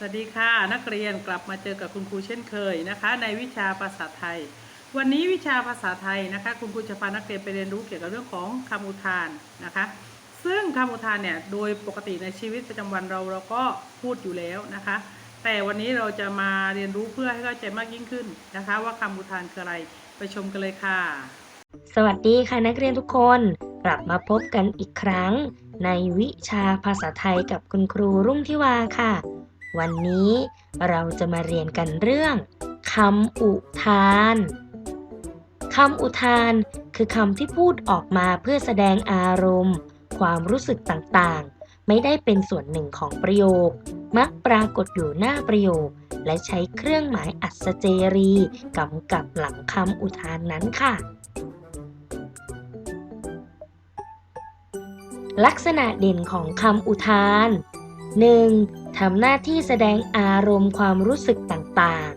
สวัสดีค่ะนักเรียนกลับมาเจอกับคุณครูเช่นเคยนะคะ ในวิชาภาษาไทย วันนี้วิชาภาษาไทยนะคะ คุณครูจะพานักเรียนไปเรียนรู้เกี่ยวกับเรื่องของคำอุทานนะคะ ซึ่งคำอุทานเนี่ยโดยปกติในชีวิตประจำวันเราเราก็พูดอยู่แล้วนะคะ แต่วันนี้เราจะมาเรียนรู้เพื่อให้เข้าใจมากยิ่งขึ้นนะคะ ว่าคำอุทานคืออะไรไปชมกันเลยค่ะ สวัสดีค่ะนักเรียนทุกคนกลับมาพบกันอีกครั้ง ในวิชาภาษาไทยกับคุณครูรุ่งทิวาค่ะ วันนี้เราจะมาเรียนกันเรื่องคำอุทานคำอุทานคือคำที่พูดออกมาเพื่อแสดงอารมณ์ ความรู้สึกต่างๆ ไม่ได้เป็นส่วนหนึ่งของประโยค มักปรากฏอยู่หน้าประโยค และใช้เครื่องหมายอัศเจรีกำกับหลังคำอุทานนั้นค่ะ ลักษณะเด่นของคำอุทาน 1. ทำหน้าที่แสดงอารมณ์ความรู้สึกต่าง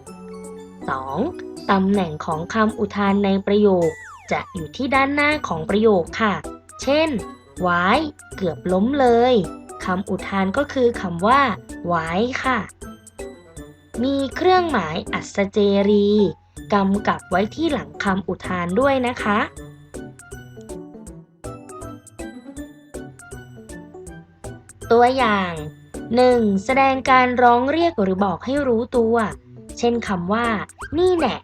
ๆ 2. ตำแหน่งของคำอุทานในประโยค จะอยู่ที่ด้านหน้าของประโยคค่ะ เช่นไว้เกือบล้มเลยคำอุทานก็คือคำว่าไว้ค่ะ มีเครื่องหมายอัศเจรีกำกับไว้ที่หลังคำอุทานด้วยนะคะ ตัวอย่าง 1. แสดงการร้องเรียกหรือบอกให้รู้ตัว เช่นคำว่า นี่แน่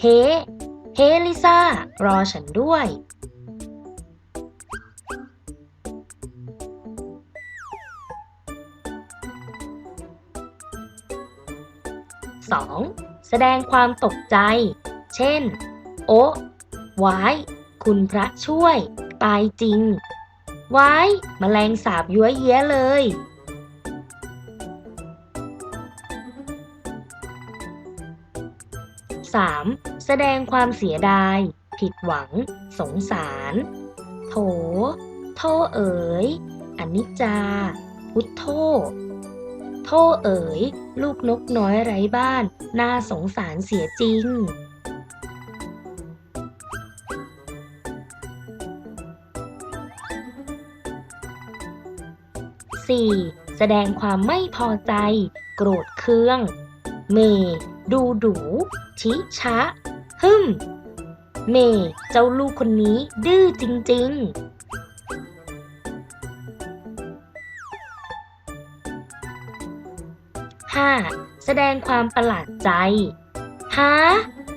เฮ้ เฮ้ลิซ่า รอฉันด้วย 2. แสดงความตกใจ เช่น โอ๊ะวาย คุณพระช่วย ตายจริงว้ายมแมลงสาบยัวเย้ยเลย 3. แสดงความเสียดาย ผิดหวัง สงสาร โถ โทเอ๋ยอนิจจา พุทโธโทเอ๋ย ลูกนกน้อยไร้บ้าน น่าสงสารเสียจริง 4. แสดงความไม่พอใจ โกรธเคือง เม ดูดูชิชะ ฮึมเม เจ้าลูกคนนี้ดื้อจริงๆ 5. แสดงความประหลาดใจ ฮะ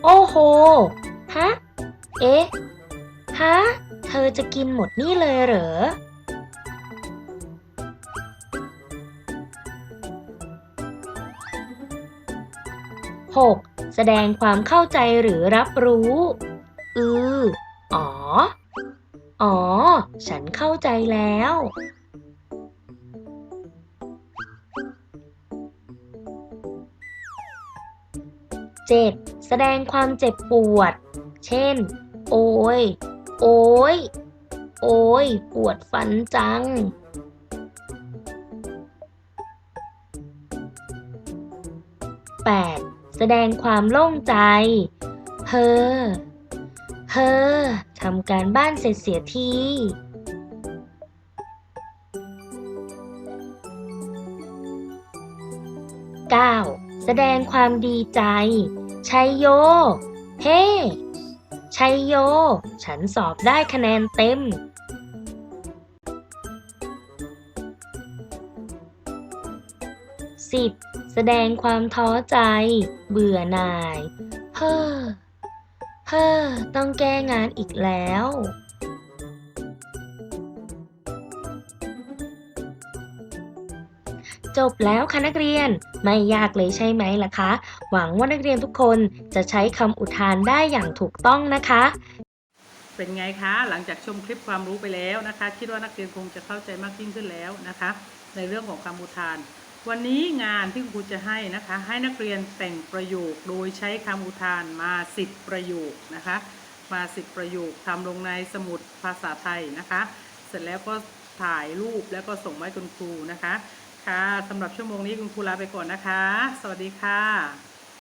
โอ้โห ฮะ เอ๊ะ ฮะ เธอจะกินหมดนี่เลยเหรอ 6. แสดงความเข้าใจหรือรับรู้ อือ อ๋อ อ๋อ ฉันเข้าใจแล้ว 7. แสดงความเจ็บปวด เช่น โอย โอย โอย ปวดฟันจัง 8. แสดงความโล่งใจ เฮ้อ เฮ้อทำการบ้านเสร็จเสียที 9. แสดงความดีใจ ชัยโย เฮ้ ชัยโย ฉันสอบได้คะแนนเต็ม 10. แสดงความท้อใจ เบื่อหน่าย เฮ้อ เฮ้อ ต้องแก้งานอีกแล้ว จบแล้วค่ะนักเรียน ไม่ยากเลยใช่ไหมล่ะคะ หวังว่านักเรียนทุกคนจะใช้คำอุทานได้อย่างถูกต้องนะคะ เป็นไงคะ หลังจากชมคลิปความรู้ไปแล้วนะคะ คิดว่านักเรียนคงจะเข้าใจมากยิ่งขึ้นแล้วนะคะ ในเรื่องของคำอุทาน วันนี้งานที่ครูจะให้นะคะ ให้นักเรียนแต่งประโยคโดยใช้คำอุทานมาสิบประโยคนะคะ มาสิบประโยคทำลงในสมุดภาษาไทยนะคะ เสร็จแล้วก็ถ่ายรูปแล้วก็ส่งให้คุณครูนะคะ ค่ะสำหรับชั่วโมงนี้คุณครูลาไปก่อนนะคะ สวัสดีค่ะ